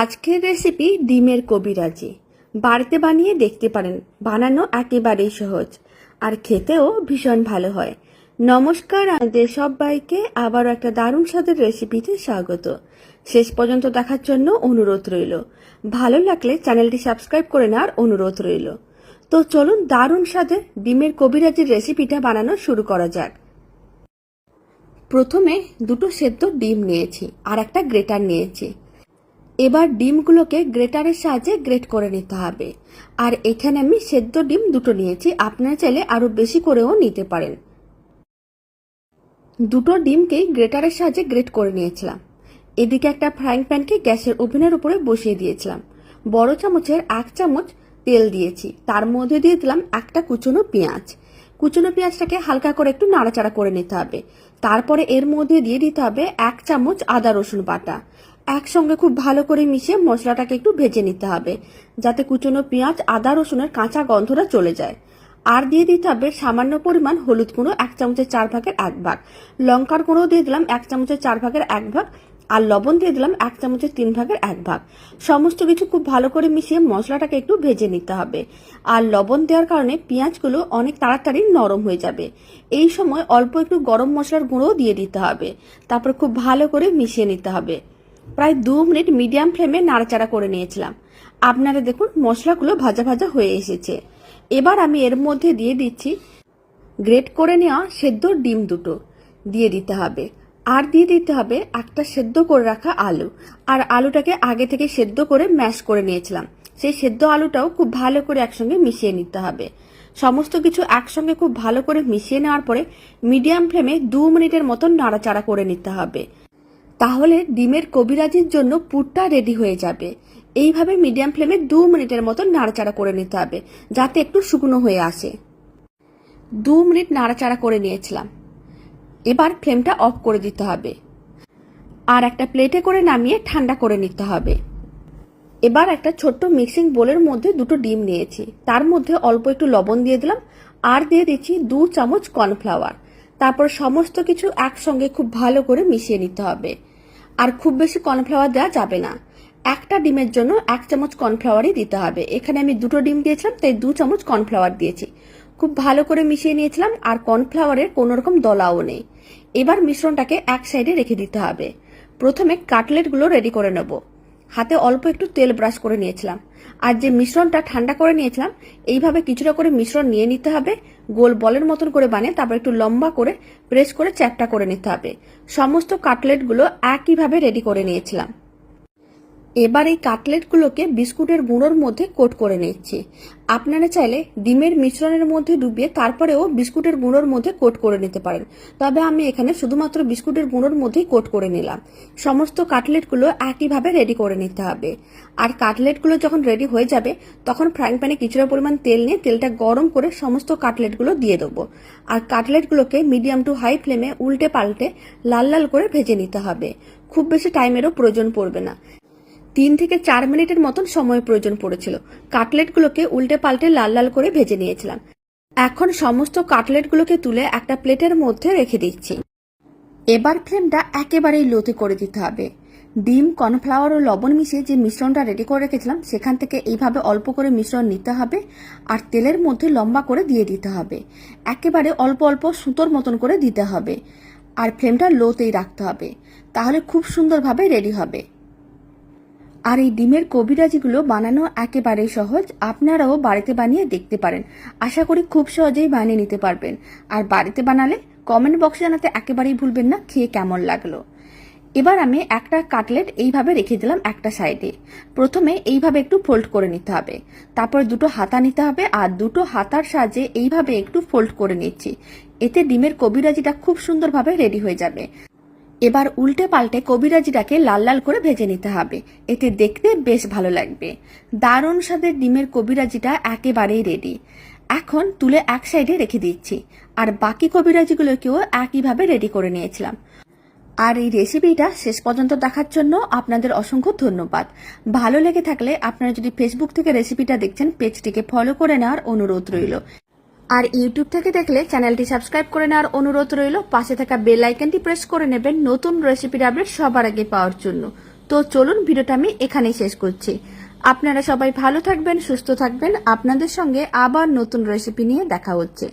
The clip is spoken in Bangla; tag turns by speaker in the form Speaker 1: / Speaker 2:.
Speaker 1: আজকের রেসিপি ডিমের কবিরাজি। বাড়িতে বানিয়ে দেখতে পারেন, বানানো একেবারেই সহজ। আর খেতেও ভীষণ ভালো হয়। নমস্কার আমাদের সবাইকে, আবারও একটা দারুণ স্বাদের রেসিপিতে স্বাগত। শেষ পর্যন্ত দেখার জন্য অনুরোধ রইল। ভালো লাগলে চ্যানেলটি সাবস্ক্রাইব করে নেওয়ার অনুরোধ রইল। তো চলুন দারুণ স্বাদের ডিমের কবিরাজির রেসিপিটা বানানো শুরু করা যাক। প্রথমে দুটো সেদ্ধ ডিম নিয়েছি, আর একটা গ্রেটার নিয়েছি। এবার ডিমগুলোকে গ্রেটারের সাহায্যে গ্রেট করে নিতে হবে। আর এখানে আমি সেদ্ধ ডিম দুটো নিয়েছি, আপনারা চাইলে আরও বেশি করেও নিতে পারেন। দুটো ডিমকেই গ্রেটারের সাহায্যে গ্রেট করে নিয়েছিলাম। এদিকে একটা ফ্রাইং প্যানকে গ্যাসের ওভেনের উপরে বসিয়ে দিয়েছিলাম। বড় চামচের এক চামচ তেল দিয়েছি। তার মধ্যে দিয়ে দিলাম একটা কুচনো পেঁয়াজ। কুচনো পেঁয়াজটাকে হালকা করে একটু নাড়াচাড়া করে নিতে হবে। তারপরে এর মধ্যে দিয়ে দিতে হবে এক চামচ আদা রসুন বাটা। একসঙ্গে খুব ভালো করে মিশিয়ে মশলাটাকে একটু ভেজে নিতে হবে, যাতে কুচনো পেঁয়াজ, আদা, রসুনের কাঁচা গন্ধটা চলে যায়। আর দিয়ে দিতে হবে সামান্য পরিমাণ হলুদ গুঁড়ো, এক চামচের চার ভাগের এক ভাগ। লঙ্কার গুঁড়ো দিয়ে দিলাম এক চামচের চার ভাগের এক ভাগ, আর লবণ দিয়ে দিলাম এক চামচের তিন ভাগের এক ভাগ। সমস্ত কিছু খুব ভালো করে মিশিয়ে মশলাটাকে একটু ভেজে নিতে হবে। আর লবণ দেওয়ার কারণে পেঁয়াজগুলো অনেক তাড়াতাড়ি নরম হয়ে যাবে। এই সময় অল্প একটু গরম মশলার গুঁড়োও দিয়ে দিতে হবে। তারপর খুব ভালো করে মিশিয়ে নিতে হবে। প্রায় দু মিনিট মিডিয়াম ফ্লেমে নাড়াচাড়া করে নিয়েছিলাম। আপনারা দেখুন, মশলাগুলো ভাজা ভাজা হয়ে এসেছে। এবার আমি এর মধ্যে দিয়ে দিচ্ছি গ্রেট করে নেওয়া সেদ্ধ ডিম দুটো। দিয়ে দিতে হবে। আর দিয়ে দিতে হবে একটা সেদ্ধ করে রাখা আলু। আর আলুটাকে আগে থেকে সেদ্ধ করে ম্যাশ করে নিয়েছিলাম। সেই সেদ্ধ আলুটাও খুব ভালো করে একসঙ্গে মিশিয়ে নিতে হবে। সমস্ত কিছু একসঙ্গে খুব ভালো করে মিশিয়ে নেওয়ার পরে মিডিয়াম ফ্লেমে দু মিনিটের মতন নাড়াচাড়া করে নিতে হবে। তাহলে ডিমের কবিরাজির জন্য পুরটা রেডি হয়ে যাবে। এইভাবে মিডিয়াম ফ্লেমে দু মিনিটের মতো নাড়াচাড়া করে নিতে হবে, যাতে একটু শুকনো হয়ে আসে। দু মিনিট নাড়াচাড়া করে নিয়েছিলাম। এবার ফ্লেমটা অফ করে দিতে হবে। আর একটা প্লেটে করে নামিয়ে ঠান্ডা করে নিতে হবে। এবার একটা ছোট্ট মিক্সিং বোলের মধ্যে দুটো ডিম নিয়েছি। তার মধ্যে অল্প একটু লবণ দিয়ে দিলাম আর দিয়ে দিচ্ছি দু চামচ কর্নফ্লাওয়ার তারপর সমস্ত কিছু একসঙ্গে খুব ভালো করে মিশিয়ে নিতে হবে। আর খুব বেশি কর্নফ্লাওয়ার দেওয়া যাবে না। একটা ডিমের জন্য এক চামচ কর্নফ্লাওয়ারই দিতে হবে। এখানে আমি দুটো ডিম দিয়েছিলাম, তাই দু চামচ কর্নফ্লাওয়ার দিয়েছি। খুব ভালো করে মিশিয়ে নিয়েছিলাম, আর কর্নফ্লাওয়ারের কোনো রকম দলাও নেই। এবার মিশ্রণটাকে এক সাইডে রেখে দিতে হবে। প্রথমে কাটলেটগুলো রেডি করে নেব। হাতে অল্প একটু তেল ব্রাশ করে নিয়েছিলাম। আর যে মিশ্রণটা ঠান্ডা করে নিয়েছিলাম, এইভাবে কিছুটা করে মিশ্রণ নিয়ে নিতে হবে। গোল বলের মতন করে বানিয়ে তারপর একটু লম্বা করে প্রেস করে চ্যাপটা করে নিতে হবে। সমস্ত কাটলেটগুলো একইভাবে রেডি করে নিয়েছিলাম। এবার এই কাটলেটগুলোকে বিস্কুটের গুঁড়োর মধ্যে কোট করে নিচ্ছি। আপনারা চাইলে ডিমের মিশ্রণের মধ্যে ডুবিয়ে তারপরেও বিস্কুটের গুঁড়োর মধ্যে কোট করে নিতে পারেন। তবে আমি এখানে শুধুমাত্র বিস্কুটের গুঁড়োর মধ্যেই কোট করে নিলাম। সমস্ত কাটলেটগুলো একইভাবে রেডি করে নিতে হবে। আর কাটলেটগুলো যখন রেডি হয়ে যাবে, তখন ফ্রাইং প্যানে কিছুটা পরিমাণ তেল নিয়ে তেলটা গরম করে সমস্ত কাটলেটগুলো দিয়ে দেবো। আর কাটলেটগুলোকে মিডিয়াম টু হাই ফ্লেমে উল্টে পাল্টে লাল লাল করে ভেজে নিতে হবে। খুব বেশি টাইমেরও প্রয়োজন পড়বে না। তিন থেকে চার মিনিটের মতন সময় প্রয়োজন পড়েছিল। কাটলেটগুলোকে উল্টে পাল্টে লাল লাল করে ভেজে নিয়েছিলাম। এখন সমস্ত কাটলেটগুলোকে তুলে একটা প্লেটের মধ্যে রেখে দিচ্ছি। এবার ফ্লেমটা একেবারেই লোতে করে দিতে হবে। ডিম, কর্নফ্লাওয়ার ও লবণ মিশিয়ে যে মিশ্রণটা রেডি করে রেখেছিলাম, সেখান থেকে এইভাবে অল্প করে মিশ্রণ নিতে হবে আর তেলের মধ্যে লম্বা করে দিয়ে দিতে হবে। একেবারে অল্প অল্প সুতোর মতন করে দিতে হবে। আর ফ্লেমটা লোতেই রাখতে হবে। তাহলে খুব সুন্দরভাবে রেডি হবে। আর এই ডিমের কবিরাজিগুলো বানানো একেবারেই সহজ। আপনারাও বাড়িতে বানিয়ে দেখতে পারেন। আশা করি খুব সহজেই বানিয়ে নিতে পারবেন। আর বাড়িতে বানালে কমেন্ট বক্সে জানাতে একেবারেই ভুলবেন না, খেয়ে কেমন লাগল। এবার আমি একটা কাটলেট এইভাবে রেখে দিলাম একটা সাইডে। প্রথমে এইভাবে একটু ফোল্ড করে নিতে হবে। তারপর দুটো হাতা নিতে হবে আর দুটো হাতার সাহায্যে এইভাবে একটু ফোল্ড করে নিচ্ছি। এতে ডিমের কবিরাজিটা খুব সুন্দরভাবে রেডি হয়ে যাবে। এবার উল্টে পাল্টে কবিরাজিটাকে লাল লাল করে ভেজে নিতে হবে। এতে দেখতে বেশ ভালো লাগবে। দারুণ স্বাদের ডিমের কবিরাজিটা একেবারেই রেডি এখন তুলে এক সাইডে রেখে দিচ্ছি। আর বাকি কবিরাজিগুলোকেও একইভাবে রেডি করে নিয়েছিলাম। আর এই রেসিপিটা শেষ পর্যন্ত দেখার জন্য আপনাদের অসংখ্য ধন্যবাদ। ভালো লেগে থাকলে আপনারা যদি ফেসবুক থেকে রেসিপিটা দেখছেন পেজটিকে ফলো করে নেওয়ার অনুরোধ রইল। আর ইউটিউব থেকে দেখলে চ্যানেলটি সাবস্ক্রাইব করে নেওয়ার অনুরোধ রইল। পাশে থাকা বেল আইকনটি প্রেস করে নেবেন নতুন রেসিপির আপডেট সবার আগে পাওয়ার জন্য। তো চলুন, ভিডিওটা আমি এখানেই শেষ করছি। আপনারা সবাই ভালো থাকবেন, সুস্থ থাকবেন। আপনাদের সঙ্গে আবার নতুন রেসিপি নিয়ে দেখা হচ্ছে।